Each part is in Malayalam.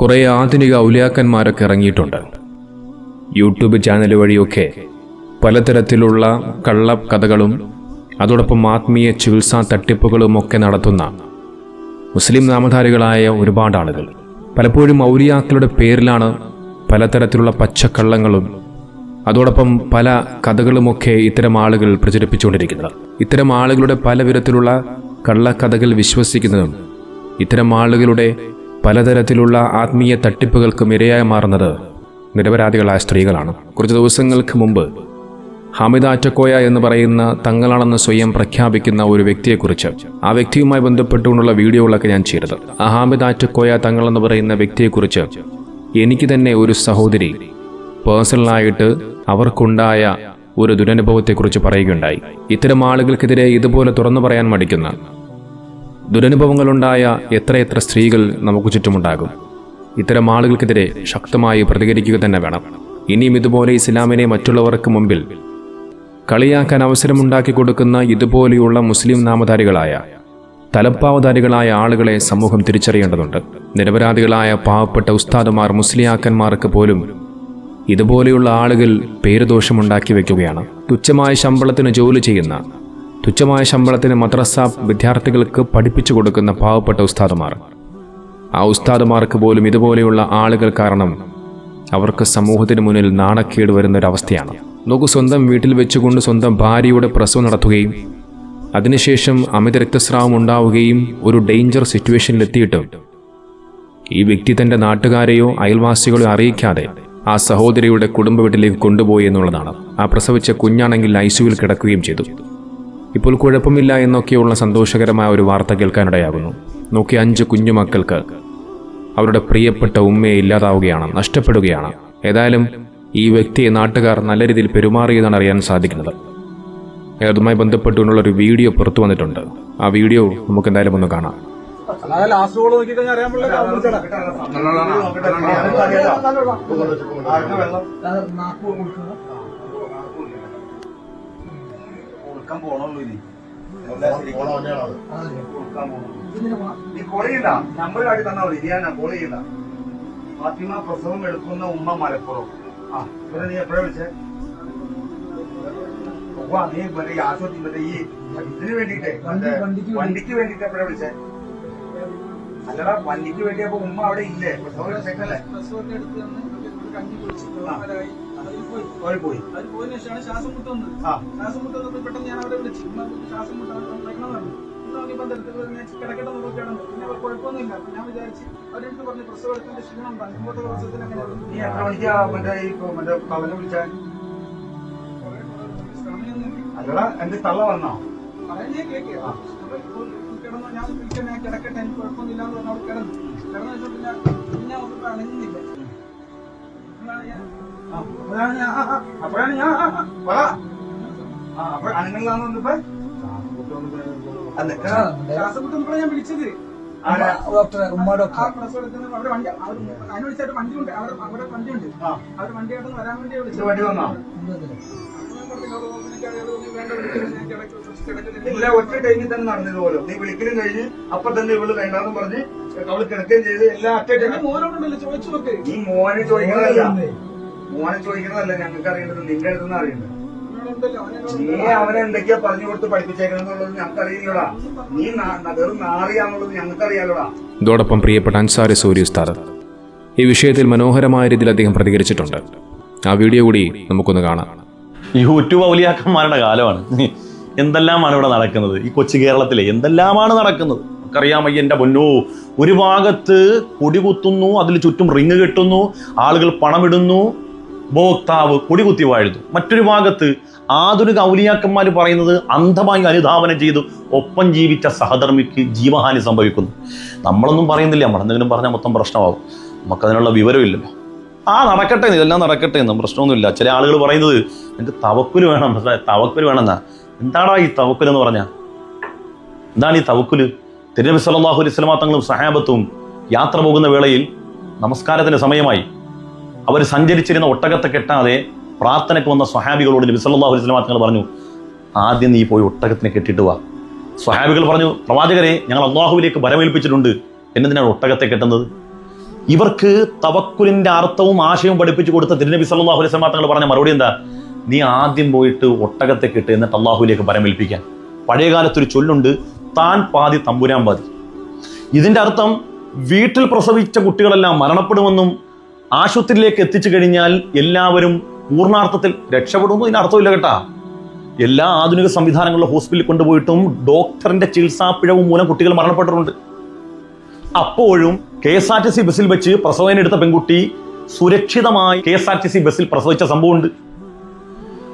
കുറേ ആധുനിക ഔലിയാക്കന്മാരൊക്കെ ഇറങ്ങിയിട്ടുണ്ട്. യൂട്യൂബ് ചാനൽ വഴിയൊക്കെ പലതരത്തിലുള്ള കള്ള കഥകളും അതോടൊപ്പം ആത്മീയ ചികിത്സാ തട്ടിപ്പുകളും ഒക്കെ നടത്തുന്ന മുസ്ലിം നാമധാരികളായ ഒരുപാട് ആളുകൾ. പലപ്പോഴും ഔലിയാക്കളുടെ പേരിലാണ് പലതരത്തിലുള്ള പച്ചക്കള്ളങ്ങളും അതോടൊപ്പം പല കഥകളുമൊക്കെ ഇത്തരം ആളുകൾ പ്രചരിപ്പിച്ചുകൊണ്ടിരിക്കുന്നത്. ഇത്തരം ആളുകളുടെ പല വിധത്തിലുള്ള കള്ളക്കഥകൾ വിശ്വസിക്കുന്നതും ഇത്തരം ആളുകളുടെ പലതരത്തിലുള്ള ആത്മീയ തട്ടിപ്പുകൾക്കും ഇരയായി മാറുന്നത് നിരപരാധികളായ സ്ത്രീകളാണ്. കുറച്ച് ദിവസങ്ങൾക്ക് മുമ്പ് ഹമിദ അറ്റക്കോയ എന്ന് പറയുന്ന തങ്ങളാണെന്ന് സ്വയം പ്രഖ്യാപിക്കുന്ന ഒരു വ്യക്തിയെക്കുറിച്ച് ആ വ്യക്തിയുമായി ബന്ധപ്പെട്ടുകൊണ്ടുള്ള വീഡിയോകളൊക്കെ ഞാൻ ചെയ്തത്. ആ ഹാമിദ് അറ്റക്കോയ തങ്ങളെന്ന് പറയുന്ന വ്യക്തിയെക്കുറിച്ച് എനിക്ക് തന്നെ ഒരു സഹോദരി പേഴ്സണലായിട്ട് അവർക്കുണ്ടായ ഒരു ദുരനുഭവത്തെക്കുറിച്ച് പറയുകയുണ്ടായി. ഇത്തരം ആളുകൾക്കെതിരെ ഇതുപോലെ തുറന്നു പറയാൻ മടിക്കുന്ന ദുരനുഭവങ്ങളുണ്ടായ എത്രയെത്ര സ്ത്രീകൾ നമുക്ക് ചുറ്റുമുണ്ടാകും. ഇത്തരം ആളുകൾക്കെതിരെ ശക്തമായി പ്രതികരിക്കുക തന്നെ വേണം. ഇനിയും ഇതുപോലെ ഇസ്ലാമിനെ മറ്റുള്ളവർക്ക് മുമ്പിൽ കളിയാക്കാൻ അവസരമുണ്ടാക്കി കൊടുക്കുന്ന ഇതുപോലെയുള്ള മുസ്ലിം നാമധാരികളായ തലപ്പാവധാരികളായ ആളുകളെ സമൂഹം തിരിച്ചറിയേണ്ടതുണ്ട്. നിരപരാധികളായ പാവപ്പെട്ട ഉസ്താദുമാർ മുസ്ലിയാക്കന്മാർക്ക് പോലും ഇതുപോലെയുള്ള ആളുകൾ പേരുദോഷമുണ്ടാക്കി വയ്ക്കുകയാണ് തുച്ഛമായ ശമ്പളത്തിന് ജോലി ചെയ്യുന്ന തുച്ഛമായ ശമ്പളത്തിന് മദ്രസ വിദ്യാർത്ഥികൾക്ക് പഠിപ്പിച്ചു കൊടുക്കുന്ന പാവപ്പെട്ട ഉസ്താദുമാർ. ആ ഉസ്താദുമാർക്ക് പോലും ഇതുപോലെയുള്ള ആളുകൾ കാരണം അവർക്ക് സമൂഹത്തിന് മുന്നിൽ നാണക്കേട് വരുന്നൊരവസ്ഥയാണ്. നോക്കൂ സ്വന്തം വീട്ടിൽ വെച്ചുകൊണ്ട് സ്വന്തം ഭാര്യയുടെ പ്രസവം നടത്തുകയും അതിനുശേഷം അമിത രക്തസ്രാവം ഉണ്ടാവുകയും ഒരു ഡേഞ്ചർ സിറ്റുവേഷനിലെത്തിയിട്ട് ഈ വ്യക്തി തന്റെ നാട്ടുകാരെയോ അയൽവാസികളെയോ അറിയിക്കാതെ ആ സഹോദരിയുടെ കുടുംബ വീട്ടിലേക്ക് കൊണ്ടുപോയി എന്നുള്ളതാണ്. ആ പ്രസവിച്ച കുഞ്ഞാണെങ്കിൽ ഐസുവിൽ കിടക്കുകയും ചെയ്തു. ഇപ്പോൾ കുഴപ്പമില്ല എന്നൊക്കെയുള്ള സന്തോഷകരമായ ഒരു വാർത്ത കേൾക്കാനിടയാകുന്നു. നോക്കി അഞ്ച് കുഞ്ഞുമക്കൾക്ക് അവരുടെ പ്രിയപ്പെട്ട ഉമ്മയെ ഇല്ലാതാവുകയാണ് നഷ്ടപ്പെടുകയാണ്. ഏതായാലും ഈ വ്യക്തിയെ നാട്ടുകാർ നല്ല രീതിയിൽ പെരുമാറിയതാണ് അറിയാൻ സാധിക്കുന്നത്. അതുമായി ബന്ധപ്പെട്ടുകൊണ്ടുള്ള ഒരു വീഡിയോ പുറത്തു വന്നിട്ടുണ്ട്. ആ വീഡിയോ നമുക്ക് എന്തായാലും ഒന്ന് കാണാം. അല്ലാതെ ലാസ്റ്റ് ഗോൾ അറിയാൻ കൊടുക്കാൻ പോണുള്ളൂ ഇനി. കൊടുക്കാൻ പോണുള്ളൂ. നീ കോൾ ചെയ്യണ്ട നമ്പർ കാട്ടി തന്നാ മതി. ഞാൻ കോൾ ചെയ്യണ്ട ഫാത്തിമ പ്രസവം എടുക്കുന്ന ഉമ്മ മലപ്പുറം. ആ ഇവരെ നീ എപ്പോഴാ വിളിച്ചേ? ഉവ്വ, നീ മറ്റേ ഈ ആശുപത്രി മറ്റേ ഈ ഇതിന് വേണ്ടിട്ടേ വണ്ടിക്ക് വേണ്ടിട്ട് എപ്പോഴാ വിളിച്ചേ? അല്ലടാ വണ്ടിക്ക് വേണ്ടി അപ്പൊ ഉമ്മ അവിടെ ഇല്ലേ? പ്രസവം പ്രസവമൊക്കെ എടുത്ത് കഞ്ഞി കുടിച്ച് പോയി. അതിൽ പോയതിനു ശേഷമാണ് ശ്വാസം മുട്ട് ആ ശ്വാസം മുട്ട് പെട്ടെന്ന് ഞാൻ അവരെ വിളിച്ചു. ശ്വാസം വന്നേക്കണെന്ന് പറഞ്ഞു. നോക്കിയപ്പോൾ ഞാൻ കിടക്കട്ടെ എന്ന് നോക്കി പിന്നെ കുഴപ്പമൊന്നുമില്ല. ഞാൻ വിചാരിച്ച് അവരെടുത്ത് പറഞ്ഞു പ്രസവം എടുത്തതിന്റെ ക്ഷീണം ഉണ്ട്. അഞ്ചാമത്തെ ദിവസത്തിൽ അങ്ങനെ എത്ര മണിക്കാ മറ്റേ ഈ മറ്റേ കവല വിളിച്ചേ അല്ലടാ എന്റെ തള്ള വന്നോ ഞാൻ കിടന്നു. ഞാൻ വിളിക്കാൻ ഞാൻ കിടക്കട്ടെ എനിക്ക് കുഴപ്പമൊന്നുമില്ല എന്ന് പറഞ്ഞു അവിടെ കിടന്നു. കിടന്നു വെച്ചാൽ പിന്നെ പിന്നെ അവർക്ക് അനങ്ങുന്നില്ല. ഞാൻ? ആ പ്രസവത്തിന് അവിടെ വണ്ടി വരാൻ വേണ്ടി വന്നോ ഒറ്റ ടൈമിൽ തന്നെ നടന്നത് പോലും നീ വിളിക്കലും കഴിഞ്ഞ് അപ്പൊ തന്നെ ഇവൾ വേണ്ടാന്ന് പറഞ്ഞ് അവൾ കിടക്കുകയും ചെയ്ത് എല്ലാം ഒറ്റ ടൈമിൽ മോനോടുണ്ടല്ലോ ചോദിച്ചു നോക്ക് നീ മോനെ ചോദിക്കുന്നതല്ല മോനെ ചോദിക്കുന്നതല്ല ഞങ്ങൾക്ക് അറിയേണ്ടത് നിന്റെ അടുത്തുനിന്ന് അറിയേണ്ടത്. മോനോടുണ്ടല്ലോ നീ അവനെ എന്തൊക്കെയാ പറഞ്ഞു കൊടുത്ത് പഠിപ്പിച്ചേക്കണെന്നുള്ളത് ഞങ്ങൾക്ക് അറിയില്ലടാ നീ വെറും നാറിയാന്നുള്ളത് ഞങ്ങൾക്ക് അറിയാലോടാ ഇതോടൊപ്പം പ്രിയപ്പെട്ട അൻസാരി സൂര്യ ഉസ്താദ് ഈ വിഷയത്തിൽ മനോഹരമായ രീതിയിൽ അദ്ദേഹം പ്രതികരിച്ചിട്ടുണ്ട്. ആ വീഡിയോ കൂടി നമുക്കൊന്ന് കാണാം. യൂട്യൂബ് ഔലിയാക്കന്മാരുടെ കാലമാണ്. എന്തെല്ലാമാണ് ഇവിടെ നടക്കുന്നത്? ഈ കൊച്ചു കേരളത്തിലെ എന്തെല്ലാമാണ് നടക്കുന്നത്? നമുക്കറിയാം അയ്യ എന്റെ പൊന്നോ ഒരു ഭാഗത്ത് കൊടി കുത്തുന്നു അതിൽ ചുറ്റും റിങ് കെട്ടുന്നു ആളുകൾ പണമിടുന്നു ഭോക്താവ് കൊടികുത്തി വാഴുന്നു. മറ്റൊരു ഭാഗത്ത് ആധുനിക ഔലിയാക്കന്മാർ പറയുന്നത് അന്ധമായി അനുധാവനം ചെയ്തു ഒപ്പം ജീവിച്ച സഹധർമ്മിക്ക് ജീവഹാനി സംഭവിക്കുന്നു. നമ്മളൊന്നും പറയുന്നില്ല. നമ്മളെന്തെങ്കിലും പറഞ്ഞാൽ മൊത്തം പ്രശ്നമാകും. നമുക്കതിനുള്ള വിവരമില്ലല്ലോ ആ നടക്കട്ടെ. ഇതെല്ലാം നടക്കട്ടെ. എന്നും പ്രശ്നമൊന്നുമില്ല. ചില ആളുകൾ പറയുന്നത് എനിക്ക് തവക്കുൽ വേണം? തവക്കുൽ വേണമെന്നാ. എന്താടാ ഈ തവക്കുൽ എന്ന് പറഞ്ഞാൽ എന്താണ് ഈ തവക്കുൽ? തിരുനബി സല്ലല്ലാഹു അലൈഹി വസല്ലമ തങ്ങളും സഹാബത്തും യാത്ര പോകുന്ന വേളയിൽ നമസ്കാരത്തിന് സമയമായി. അവർ സഞ്ചരിച്ചിരുന്ന ഒട്ടകത്തെ കെട്ടാതെ പ്രാർത്ഥനയ്ക്ക് വന്ന സ്വഹാബികളോട് നബി സല്ലല്ലാഹു അലൈഹി വസല്ലം തങ്ങൾ പറഞ്ഞു ആദ്യം നീ പോയി ഒട്ടകത്തിനെ കെട്ടിട്ട് വാ. സ്വഹാബികൾ പറഞ്ഞു പ്രവാചകരെ ഞങ്ങൾ അള്ളാഹുവിലേക്ക് വരവേൽപ്പിച്ചിട്ടുണ്ട്. എന്നതിനാണ് ഒട്ടകത്തെ കെട്ടുന്നത്? ഇവർക്ക് തവക്കുലിന്റെ അർത്ഥവും ആശയവും പഠിപ്പിച്ചു കൊടുത്ത തിരുനബി സല്ലല്ലാഹു അലൈഹി വസല്ലം തങ്ങൾ പറഞ്ഞ മറുപടി എന്താ? നീ ആദ്യം പോയിട്ട് ഒട്ടകത്തെ കെട്ട് എന്നിട്ട് അള്ളാഹുലേക്ക് വരമേൽപ്പിക്കാൻ. പഴയകാലത്ത് ഒരു ചൊല്ലുണ്ട് താൻ പാതി തമ്പുരാൻ പാതി. ഇതിന്റെ അർത്ഥം വീട്ടിൽ പ്രസവിച്ച കുട്ടികളെല്ലാം മരണപ്പെടുമെന്നും ആശുപത്രിയിലേക്ക് എത്തിച്ചു കഴിഞ്ഞാൽ എല്ലാവരും പൂർണാർത്ഥത്തിൽ രക്ഷപ്പെടുന്നു ഇതിന് അർത്ഥമില്ല കേട്ടാ. എല്ലാ ആധുനിക സംവിധാനങ്ങളിലും ഹോസ്പിറ്റലിൽ കൊണ്ടുപോയിട്ടും ഡോക്ടറിന്റെ ചികിത്സാ പിഴവ് മൂലം കുട്ടികൾ മരണപ്പെട്ടിട്ടുണ്ട്. അപ്പോഴും K S R T C ബസ്സിൽ വെച്ച് പ്രസവം എടുത്ത പെൺകുട്ടി സുരക്ഷിതമായി K S R T C ബസ്സിൽ പ്രസവിച്ച സംഭവമുണ്ട്.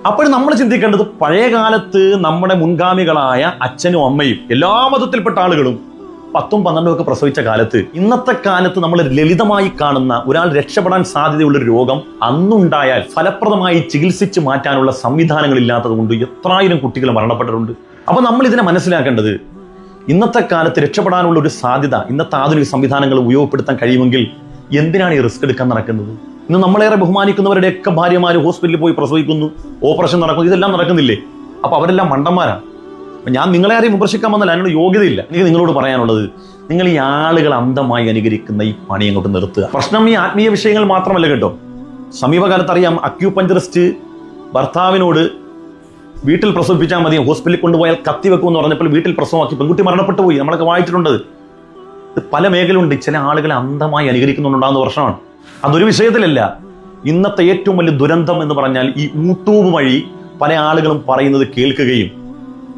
അപ്പോൾ നമ്മൾ ചിന്തിക്കേണ്ടത് പഴയ കാലത്ത് നമ്മുടെ മുൻഗാമികളായ അച്ഛനും അമ്മയും എല്ലാ മതത്തിൽപ്പെട്ട ആളുകളും പത്തും പന്ത്രണ്ടും ഒക്കെ പ്രസവിച്ച കാലത്ത് ഇന്നത്തെ കാലത്ത് നമ്മൾ ലളിതമായി കാണുന്ന ഒരാൾ രക്ഷപ്പെടാൻ സാധ്യതയുള്ള ഒരു രോഗം അന്നുണ്ടായാൽ ഫലപ്രദമായി ചികിത്സിച്ച് മാറ്റാനുള്ള സംവിധാനങ്ങൾ ഇല്ലാത്തത് കൊണ്ട് എത്രായിരം കുട്ടികൾ മരണപ്പെട്ടിട്ടുണ്ട്. അപ്പൊ നമ്മൾ ഇതിനെ മനസ്സിലാക്കേണ്ടത് ഇന്നത്തെ കാലത്ത് രക്ഷപ്പെടാനുള്ള ഒരു സാധ്യത ഇന്നത്തെ ആധുനിക സംവിധാനങ്ങൾ ഉപയോഗപ്പെടുത്താൻ കഴിയുമെങ്കിൽ എന്തിനാണ് ഈ റിസ്ക് എടുക്കാൻ നടക്കുന്നത്? ഇന്ന് നമ്മളേറെ ബഹുമാനിക്കുന്നവരുടെയൊക്കെ ഭാര്യമാര് ഹോസ്പിറ്റലിൽ പോയി പ്രസവിക്കുന്നു ഓപ്പറേഷൻ നടക്കുന്നു ഇതെല്ലാം നടക്കുന്നില്ലേ? അപ്പൊ അവരെല്ലാം മണ്ടന്മാരാണ് ഞാൻ നിങ്ങളെ ആരെയും വിമർശിക്കാൻ വന്നല്ല അതിനോട് യോഗ്യതയില്ല. എനിക്ക് നിങ്ങളോട് പറയാനുള്ളത് നിങ്ങൾ ഈ ആളുകൾ അന്ധമായി അനുകരിക്കുന്ന ഈ പണി അങ്ങോട്ട് നിർത്തുക. പ്രശ്നം ഈ ആത്മീയ വിഷയങ്ങൾ മാത്രമല്ല കേട്ടോ. സമീപകാലത്ത് അറിയാം അക്യൂപഞ്ചറിസ്റ്റ് ഭർത്താവിനോട് വീട്ടിൽ പ്രസവിപ്പിച്ചാൽ മതി ഹോസ്പിറ്റലിൽ കൊണ്ടുപോയാൽ കത്തി വെക്കുമെന്ന് പറഞ്ഞപ്പോൾ വീട്ടിൽ പ്രസവമാക്കി പെൺകുട്ടി മരണപ്പെട്ടു പോയി. നമ്മളൊക്കെ വായിച്ചിട്ടുണ്ട് ഇത് പല മേഖലയുണ്ട് ചില ആളുകൾ അന്ധമായി അനുകരിക്കുന്നുണ്ടാകുന്ന പ്രശ്നമാണ്. അതൊരു വിഷയത്തിലല്ല. ഇന്നത്തെ ഏറ്റവും വലിയ ദുരന്തം എന്ന് പറഞ്ഞാൽ ഈ യൂട്യൂബ് വഴി പല ആളുകളും പറയുന്നത് കേൾക്കുകയും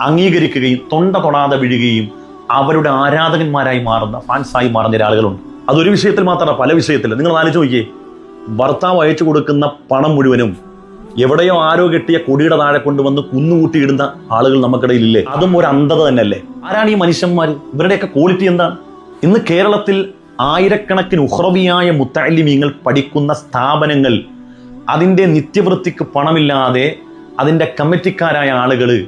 അംഗീകരിക്കുകയും തൊണ്ട തൊടാതെ വിഴുകയും അവരുടെ ആരാധകന്മാരായി മാറുന്ന ഫാൻസായി മാറുന്ന ഒരാളുകളുണ്ട്. അതൊരു വിഷയത്തിൽ മാത്രമല്ല പല വിഷയത്തിൽ നിങ്ങൾ ആലോചിച്ച് നോക്കിയേ. ഭർത്താവ് അയച്ചു കൊടുക്കുന്ന പണം മുഴുവനും എവിടെയോ ആരോ കെട്ടിയ കൊടിയുടെ താഴെ കൊണ്ടുവന്ന് കുന്നുകൂട്ടിയിടുന്ന ആളുകൾ നമുക്കിടയിലില്ലേ? അതും ഒരു അന്ധത തന്നെയല്ലേ? ആരാണ് ഈ മനുഷ്യന്മാർ ഇവരുടെയൊക്കെ ക്വാളിറ്റി എന്താണ്? ഇന്ന് കേരളത്തിൽ ആയിരക്കണക്കിന് ഉഹ്റവിയായ മുത്തലിമീങ്ങൾ പഠിക്കുന്ന സ്ഥാപനങ്ങൾ അതിന്റെ നിത്യവൃത്തിക്ക് പണമില്ലാതെ അതിന്റെ കമ്മിറ്റിക്കാരായ ആളുകൾ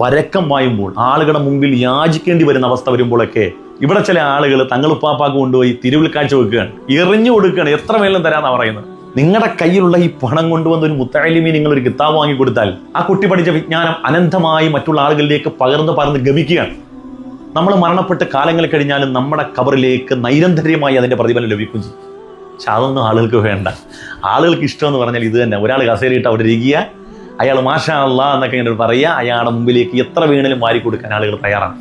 പരക്കം വായുമ്പോൾ ആളുകളുടെ മുമ്പിൽ യാചിക്കേണ്ടി വരുന്ന അവസ്ഥ വരുമ്പോഴൊക്കെ ഇവിടെ ചില ആളുകൾ തങ്ങൾ ഉപ്പാപ്പാക്ക് കൊണ്ടുപോയി തിരുവിൽ കാഴ്ച വെക്കുകയാണ്. എറിഞ്ഞു കൊടുക്കുകയാണ്. എത്ര വേലും തരാന്നാ പറയുന്നത്? നിങ്ങളുടെ കയ്യിലുള്ള ഈ പണം കൊണ്ടുവന്ന ഒരു മുത്താലിമി നിങ്ങൾ ഒരു കിതാബ് വാങ്ങി കൊടുത്താൽ ആ കുട്ടി പഠിച്ച വിജ്ഞാനം അനന്തമായി മറ്റുള്ള ആളുകളിലേക്ക് പകർന്നു പകർന്ന് ഗമിക്കുകയാണ്. നമ്മൾ മരണപ്പെട്ട് കാലങ്ങൾ കഴിഞ്ഞാലും നമ്മുടെ കവറിലേക്ക് നൈരന്തര്യമായി അതിന്റെ പ്രതിഫലം ലഭിക്കും പക്ഷെ അതൊന്നും ആളുകൾക്ക് വേണ്ട. ആളുകൾക്ക് ഇഷ്ടമെന്ന് പറഞ്ഞാൽ ഇത് തന്നെ. ഒരാൾ കസേരയിട്ട് അവിടെ ഇരിക്കുക അയാൾ മാഷാ അല്ല എന്നൊക്കെ ഇങ്ങനെ പറയുക അയാളുടെ മുമ്പിലേക്ക് എത്ര വീണലും വാരി കൊടുക്കാൻ ആളുകൾ തയ്യാറാണ്.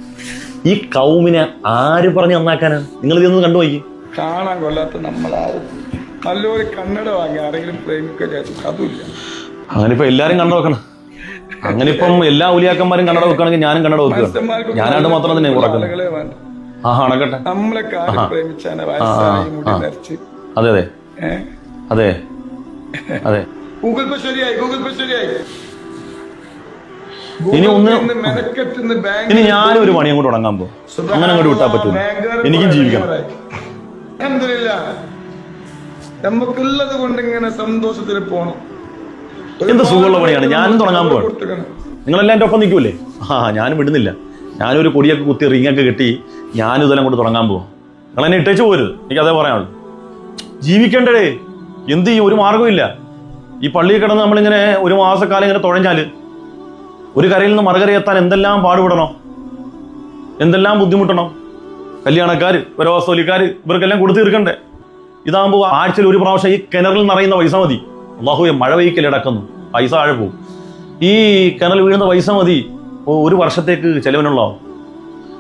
ഈ കൗമിനെ ആര് പറഞ്ഞ് നന്നാക്കാനാണ് നിങ്ങൾ ഇതൊന്നും കണ്ടു നോക്കി. കാണാൻ കൊള്ളാത്ത നമ്മളാരും. നല്ലൊരു കണ്ണട വാങ്ങി ആരെങ്കിലും പ്രേമിക്കുക അതുമില്ല. അങ്ങനെ ഇപ്പൊ എല്ലാരും കണ്ണട വെക്കണം. അങ്ങനെ ഇപ്പം എല്ലാ ഉലിയാക്കന്മാരും കണ്ണട വെക്കുകയാണെങ്കിൽ ഞാനും കണ്ണട വെക്കുകയാണ് ഞാനായിട്ട് മാത്രം തന്നെ ആ അണക്കട്ടെ നമ്മളെ പ്രേമിച്ചാണ് നരച്ച്. അതെ അതെ. അതെ. ഗൂഗിൾ പേ ശരിയായി ഗൂഗിൾ പേ ശരിയായി. ഇനി ഒന്ന് ഇനി ഞാനും ഒരു പണി അങ്ങോട്ട് തുടങ്ങാൻ പോകും അങ്ങനെ അങ്ങോട്ട് വിട്ടാ പറ്റും എനിക്കും ജീവിക്കണം. എന്തില്ല നമുക്കുള്ളത് കൊണ്ട് ഇങ്ങനെ സന്തോഷത്തിൽ പോണം. എന്ത് സുഖമുള്ള പണിയാണ്? ഞാനും തുടങ്ങാൻ പോകണം. നിങ്ങളെല്ലാം എന്റെ ഒപ്പം നിൽക്കൂലേ? ആ ഞാനും വിടുന്നില്ല. ഞാനൊരു കൊടിയൊക്കെ കുത്തി റിങ്ങൊക്കെ കെട്ടി ഞാനും ഇതെല്ലാം കൊണ്ട് തുടങ്ങാൻ പോവാം. നിങ്ങൾ എന്നെ ഇട്ടേച്ച് പോരുത്. എനിക്ക് അതേ പറയാനുള്ളൂ. ജീവിക്കണ്ടേ എന്ത് ചെയ്യും? ഒരു മാർഗമില്ല ഈ പള്ളിയിൽ കിടന്ന് നമ്മളിങ്ങനെ ഒരു മാസക്കാലം ഇങ്ങനെ തുഴഞ്ഞാൽ ഒരു കരയിൽ നിന്ന് മറുകര എത്താൻ എന്തെല്ലാം പാടുപെടണം? എന്തെല്ലാം ബുദ്ധിമുട്ടണം? കല്യാണക്കാർ ഒരവസ്ഥോലിക്കാർ ഇവർക്കെല്ലാം കൊടുത്തു തീർക്കണ്ടേ? ഇതാകുമ്പോൾ ആഴ്ചയിൽ ഒരു പ്രാവശ്യം ഈ കിണറിൽ നിറയുന്ന പൈസ മതി. അള്ളാഹുയെ മഴ പെയ്ക്കൽ ഇടക്കുന്നു പൈസ ആഴെ പോവും. ഈ കിണൽ വീഴുന്ന പൈസ മതി. ഒരു വർഷത്തേക്ക് ചെലവിനുള്ളതാവും.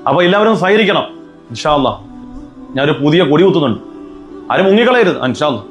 അപ്പോൾ എല്ലാവരും സഹകരിക്കണം ഇൻഷാല്ല ഞാനൊരു പുതിയ കൊടി കുത്തുന്നുണ്ട്. ആരും മുങ്ങിക്കളയരുത് ഇൻഷാ അല്ലാ